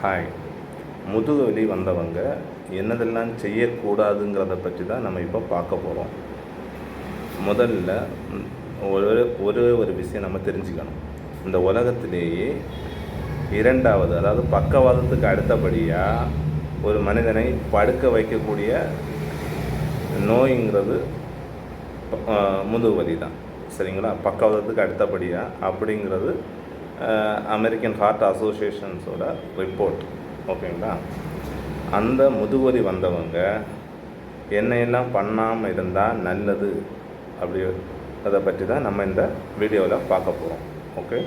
Hi. முதுகு வலி வந்தவங்க என்னதெல்லாம் செய்யக்கூடாதுங்கிறத பற்றி தான் நம்ம இப்போ பார்க்க போகிறோம் முதல்ல ஒரு ஒரே ஒரு விஷயம் நம்ம தெரிஞ்சுக்கணும். இந்த உலகத்திலேயே இரண்டாவது அதாவது பக்கவாதத்துக்கு அடுத்தபடியாக ஒரு மனிதனை படுக்க வைக்கக்கூடிய நோய்ங்கிறது முதுகு வலி தான். சரிங்களா? பக்கவாதத்துக்கு அடுத்தபடியாக அப்படிங்கிறது அமெரிக்கன் ஹார்ட் அசோசியேஷன்ஸோட ரிப்போர்ட் ஓகேங்களா அந்த முதுவரி வந்தவங்க என்னையெல்லாம் பண்ணாமல் இருந்தால் நல்லது அப்படி அதை பற்றி தான் நம்ம இந்த வீடியோவில் பார்க்க போகிறோம் ஓகே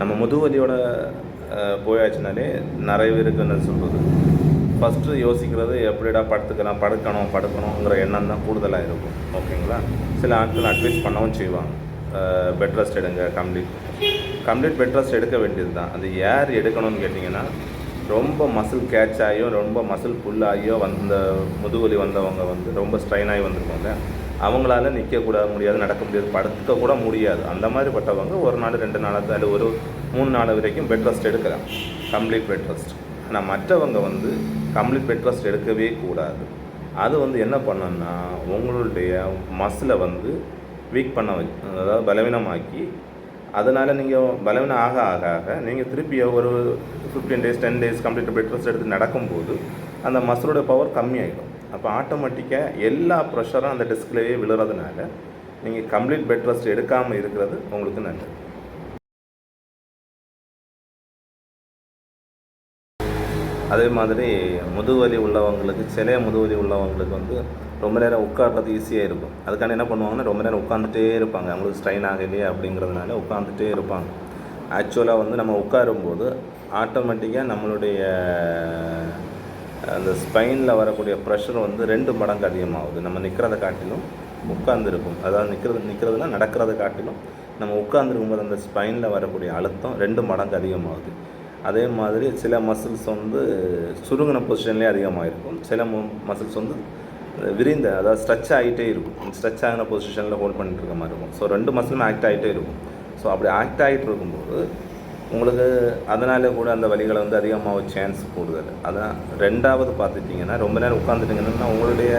நம்ம முதுவலியோட போயாச்சுனாலே நிறைய பேருக்கு என்ன சொல்கிறது ஃபஸ்ட்டு யோசிக்கிறது எப்படிடா படுத்துக்கலாம் படுக்கணும் படுக்கணுங்கிற எண்ணம் தான் கூடுதலாக இருக்கும். ஓகேங்களா? சில ஆட்கள் அட்வைஸ் பண்ணவும் செய்வாங்க. பெட் ரெஸ்ட் எடுங்க கம்ப்ளீட் கம்ப்ளீட் பெட் ரெஸ்ட் எடுக்க வேண்டியது தான் அது யார் எடுக்கணும்னு கேட்டிங்கன்னா ரொம்ப மசில் கேட்ச் ஆகியோ ரொம்ப மசில் புல்லாகியோ வந்த முதுகுலி வந்தவங்க வந்து ரொம்ப ஸ்ட்ரெயின் ஆகி வந்திருப்பாங்க. அவங்களால நிற்கக்கூட முடியாது நடக்க முடியாது படுக்க கூட முடியாது. அந்த மாதிரி பட்டவங்க ஒரு நாள் ரெண்டு நாள் அல்லது ஒரு மூணு நாள் வரைக்கும் பெட் ரெஸ்ட் எடுக்கலாம். கம்ப்ளீட் பெட் ரெஸ்ட் ஆனால் மற்றவங்க வந்து கம்ப்ளீட் பெட் ரெஸ்ட் எடுக்கவே கூடாது. அது வந்து என்ன பண்ணணும்னா உங்களுடைய மசிலை வந்து வீக் பண்ண வை அதாவது பலவீனமாக்கி அதனால் நீங்கள் பலவீனம் ஆக ஆக ஆக நீங்கள் திருப்பி ஒரு fifteen days ten days complete bed rest எடுத்து நடக்கும்போது அந்த மசிலோட பவர் கம்மியாயிடும். அப்போ ஆட்டோமேட்டிக்காக எல்லா ப்ரெஷரும் அந்த டிஸ்க்லேயே விழுறதுனால நீங்கள் கம்ப்ளீட் பெட் ரெஸ்ட் எடுக்காமல் இருக்கிறது உங்களுக்கு நல்லது. அதே மாதிரி முதுகுவலி உள்ளவங்களுக்கு சிலைய முதுகுவலி உள்ளவங்களுக்கு வந்து ரொம்ப நேரம் உட்கார்றது ஈஸியாக இருக்கும். அதுக்கான என்ன பண்ணுவாங்கன்னா ரொம்ப நேரம் உட்காந்துட்டே இருப்பாங்க. அவங்களுக்கு ஸ்ட்ரைன் ஆகலையே அப்படிங்கிறதுனால உட்காந்துட்டே இருப்பாங்க. ஆக்சுவலாக வந்து நம்ம உட்காரும்போது ஆட்டோமேட்டிக்காக நம்மளுடைய அந்த ஸ்பைனில் வரக்கூடிய ப்ரெஷர் வந்து ரெண்டு மடங்கு அதிகமாகுது. நம்ம நிற்கிறத காட்டிலும் உட்காந்துருக்கும் அதாவது நிற்கிறது நிற்கிறதுனா நடக்கிறத காட்டிலும் நம்ம உட்காந்துருக்கும்போது அந்த ஸ்பைனில் வரக்கூடிய அழுத்தம் ரெண்டு மடங்கு அதிகமாகுது. அதே மாதிரி சில மசில்ஸ் வந்து சுருங்கின பொசிஷன்லேயே அதிகமாக இருக்கும் சில மசில்ஸ் வந்து விரிந்த அதாவது ஸ்ட்ரெச் ஆகிட்டே இருக்கும். ஸ்ட்ரெச் ஆகின பொசிஷனில் ஹோல்ட் பண்ணிட்டு இருக்க மாதிரி இருக்கும். ஸோ ரெண்டு மசிலும் ஆக்ட் ஆகிட்டே இருக்கும். ஸோ அப்படி ஆக்ட் ஆகிட்டு இருக்கும்போது உங்களுக்கு அதனால கூட அந்த வலிகளை வந்து அதிகமாக சான்ஸ் கூடுதல். அதான் ரெண்டாவது பார்த்துட்டிங்கன்னா ரொம்ப நேரம் உட்காந்துட்டிங்கன்னா உங்களுடைய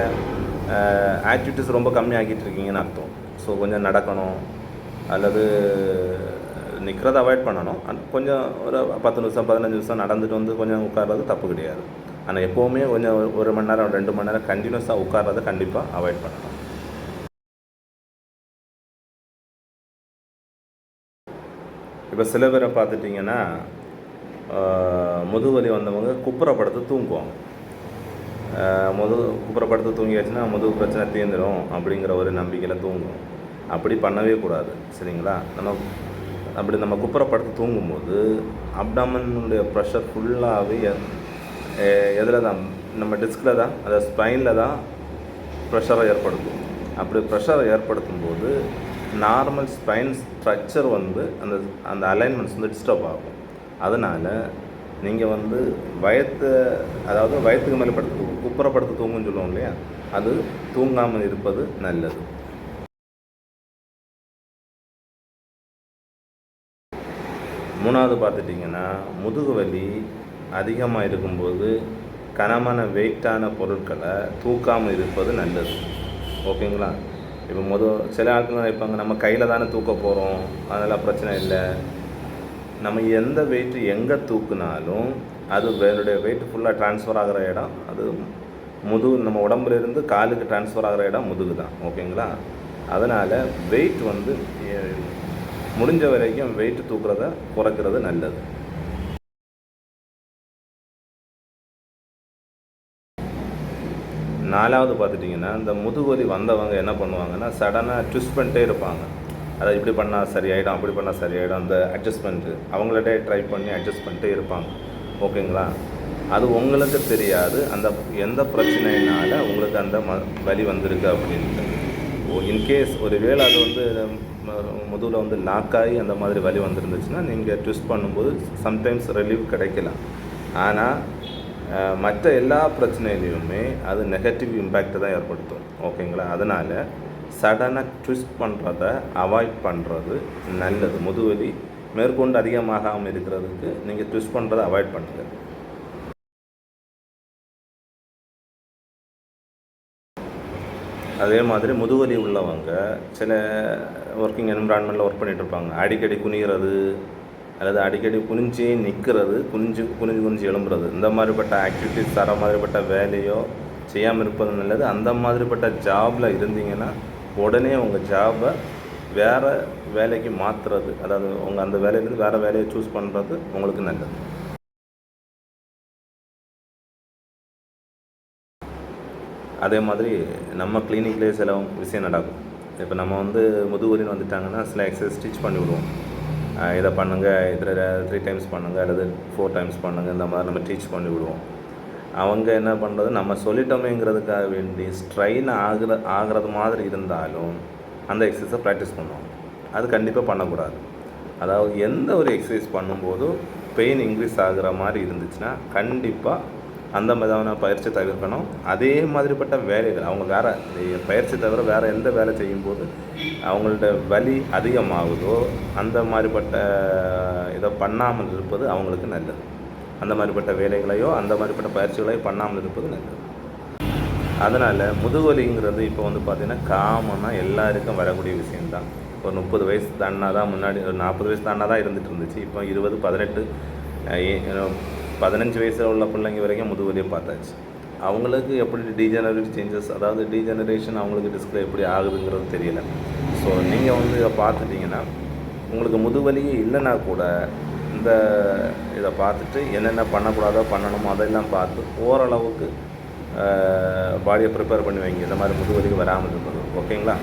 ஆக்டிவிட்டிஸ் ரொம்ப கம்மியாகிட்டு இருக்கீங்கன்னு அர்த்தம். ஸோ கொஞ்சம் நடக்கணும் அல்லது நிற்கிறத அவாய்ட் பண்ணணும். கொஞ்சம் ஒரு பத்து நிமிஷம் பதினஞ்சு நிமிஷம் நடந்துட்டு வந்து கொஞ்சம் உட்கார்றது தப்பு கிடையாது. ஆனால் எப்போவுமே கொஞ்சம் ஒரு- மணி நேரம் ரெண்டு மணி நேரம் கண்டினியூஸாக உட்கார்றதை கண்டிப்பாக அவாய்ட் பண்ணணும். இப்போ சில பேரை பார்த்துட்டிங்கன்னா முதுவலி வந்தவங்க குப்புறப்படுத்து தூங்குவாங்க. ஆஹ், முது குப்புறப்படுத்து தூங்கியாச்சுன்னா முதுகு பிரச்சனை தீர்ந்துடும் அப்படிங்கிற ஒரு நம்பிக்கையில் தூங்கும் அப்படி பண்ணவே கூடாது. சரிங்களா? நம்ம அப்படி நம்ம குப்புற படுத்து தூங்கும்போது அப்டாமனுடைய ப்ரெஷர் ஃபுல்லாகவே எதில் தான் நம்ம டிஸ்கில் தான் அதாவது ஸ்பைனில் தான் ப்ரெஷரை ஏற்படுத்தும். அப்படி ப்ரெஷரை ஏற்படுத்தும் போது நார்மல் ஸ்பைன் ஸ்ட்ரக்சர் வந்து அந்த அந்த அலைன்மெண்ட்ஸ் வந்து டிஸ்டர்ப் ஆகும். அதனால் நீங்கள் வந்து வயத்தை அதாவது வயத்துக்கு மேலே படுத்து தூ- குப்புறப்படுத்து தூங்குன்னு சொல்லுவோம் இல்லையா? அது தூங்காமல் இருப்பது நல்லது. மூணாவது பார்த்துட்டிங்கன்னா முதுகு வலி அதிகமாக இருக்கும்போது கனமான வெயிட்டான பொருட்களை தூக்காமல் இருப்பது நல்லது. ஓகேங்களா? இப்போ முத சில ஆட்கள் நினைப்பாங்க நம்ம கையில் தானே தூக்க போகிறோம் அதனால் பிரச்சனை இல்லை. நம்ம எந்த வெயிட்டு எங்கே தூக்குனாலும் அது வேறுடைய வெயிட் ஃபுல்லாக ட்ரான்ஸ்ஃபர் ஆகிற இடம் அது முதுகு நம்ம உடம்புல இருந்து காலுக்கு ட்ரான்ஸ்ஃபர் ஆகிற இடம் முதுகு தான் ஓகேங்களா? அதனால் வெயிட் வந்து முடிஞ்ச வரைக்கும் வெயிட் தூக்குறத குறைக்கிறது நல்லது. நாலாவது பார்த்துட்டிங்கன்னா இந்த முதுகுவலி வந்தவங்க என்ன பண்ணுவாங்கன்னா சடனாக ட்விஸ்ட் பண்ணிட்டே இருப்பாங்க. அதை இப்படி பண்ணால் சரியாயிடும் அப்படி பண்ணால் சரியாயிடும் அந்த அட்ஜஸ்ட்மெண்ட்டு அவங்கள்ட்டே ட்ரை பண்ணி அட்ஜஸ்ட் பண்ணிட்டே இருப்பாங்க. ஓகேங்களா? அது உங்களுக்கு தெரியாது. அந்த எந்த பிரச்சனையினால உங்களுக்கு அந்த ம வலி வந்திருக்கு அப்படின்ட்டு. இன்கேஸ் ஒரு வேளை அது வந்து முதுகில் வந்து லாக் ஆகி அந்த மாதிரி வலி வந்துருந்துச்சுன்னா நீங்கள் ட்விஸ்ட் பண்ணும்போது சம்டைம்ஸ் ரிலீவ் கிடைக்கலாம். ஆனால் மற்ற எல்லா பிரச்சனையிலையுமே அது நெகட்டிவ் இம்பேக்டை தான் ஏற்படுத்தும். ஓகேங்களா? அதனால் சடனாக ட்விஸ்ட் பண்ணுறத அவாய்ட் பண்ணுறது நல்லது. முதுவலி மேற்கொண்டு அதிகமாகாமல் இருக்கிறதுக்கு நீங்கள் ட்விஸ்ட் பண்ணுறதை அவாய்ட் பண்ணுங்கள் அதே மாதிரி முதுவலி உள்ளவங்க சில ஒர்க்கிங் என்விரான்மெண்ட்டில் ஒர்க் பண்ணிகிட்ருப்பாங்க இருப்பாங்க. அடிக்கடி குனிகிறது அல்லது அடிக்கடி குனிஞ்சு நிற்கிறது குனிஞ்சு குனிஞ்சு குனிஞ்சு எழும்புறது. இந்த மாதிரிப்பட்ட ஆக்டிவிட்டிஸ் தர மாதிரிப்பட்ட வேலையோ செய்யாமல் இருப்பது நல்லது. அந்த மாதிரிப்பட்ட ஜாபில் இருந்தீங்கன்னா உடனே உங்கள் ஜாபை வேறு வேலைக்கு மாற்றுறது அதாவது உங்கள் அந்த வேலையிலேருந்து வேறு வேலையை சூஸ் பண்ணுறது உங்களுக்கு நல்லது. அதே மாதிரி நம்ம கிளினிக்லேயே சில விஷயம் நடக்கும். இப்போ நம்ம வந்து முதுகுரின்னு வந்துட்டாங்கன்னா சில எக்ஸசைஸ் ஸ்டிச் பண்ணி விடுவோம். இதை பண்ணுங்கள் இதில் த்ரீ டைம்ஸ் பண்ணுங்கள் அல்லது ஃபோர் டைம்ஸ் பண்ணுங்கள் இந்த மாதிரி நம்ம டீச் பண்ணி விடுவோம். அவங்க என்ன பண்ணுறது நம்ம சொல்லிட்டோமேங்கிறதுக்காக வேண்டி ஸ்ட்ரெயின் ஆகுற ஆகிறது மாதிரி இருந்தாலும் அந்த எக்ஸசைஸை ப்ராக்டிஸ் பண்ணுவோம் அது கண்டிப்பாக பண்ணக்கூடாது. அதாவது எந்த ஒரு எக்ஸசைஸ் பண்ணும்போதும் பெயின் இன்க்ரீஸ் ஆகுற மாதிரி இருந்துச்சுன்னா கண்டிப்பாக அந்த மாதிரியான பயிற்சி தவிர்க்கணும். அதே மாதிரிப்பட்ட வேலைகள் அவங்க வேறு பயிற்சி தவிர வேறு எந்த வேலை செய்யும்போது அவங்கள்ட்ட வலி அதிகமாகுதோ அந்த மாதிரிப்பட்ட இதை பண்ணாமல் இருப்பது அவங்களுக்கு நல்லது. அந்த மாதிரிப்பட்ட வேலைகளையோ அந்த மாதிரிப்பட்ட பயிற்சிகளையோ பண்ணாமல் இருப்பது நல்லது. அதனால் முதுவலிங்கிறது இப்போ வந்து பார்த்திங்கன்னா காமனாக எல்லாருக்கும் வரக்கூடிய விஷயம்தான். ஒரு முப்பது வயசு தாண்டினா தான் முன்னாடி ஒரு நாற்பது வயசு தாண்டினா தான் இருந்துகிட்டு இருந்துச்சு. இப்போ இருபது பதினெட்டு ஏ- பதினஞ்சு வயசில் உள்ள பிள்ளைங்க வரைக்கும் முதுவலியை பார்த்தாச்சு. அவங்களுக்கு எப்படி டீஜெனரேட் சேஞ்சஸ் அதாவது டீஜெனரேஷன் அவங்களுக்கு டிஸ்பிளே எப்படி ஆகுதுங்கிறது தெரியல. ஸோ நீங்கள் வந்து இதை பார்த்துட்டிங்கன்னா உங்களுக்கு முதுவலியே இல்லைன்னா கூட இந்த இதை பார்த்துட்டு என்னென்ன பண்ணக்கூடாதோ பண்ணணுமோ அதெல்லாம் பார்த்து ஓரளவுக்கு பாடியை ப்ரிப்பேர் பண்ணி வைங்க. இந்த மாதிரி முதுவலிக்கு வராமல் இருப்பது. ஓகேங்களா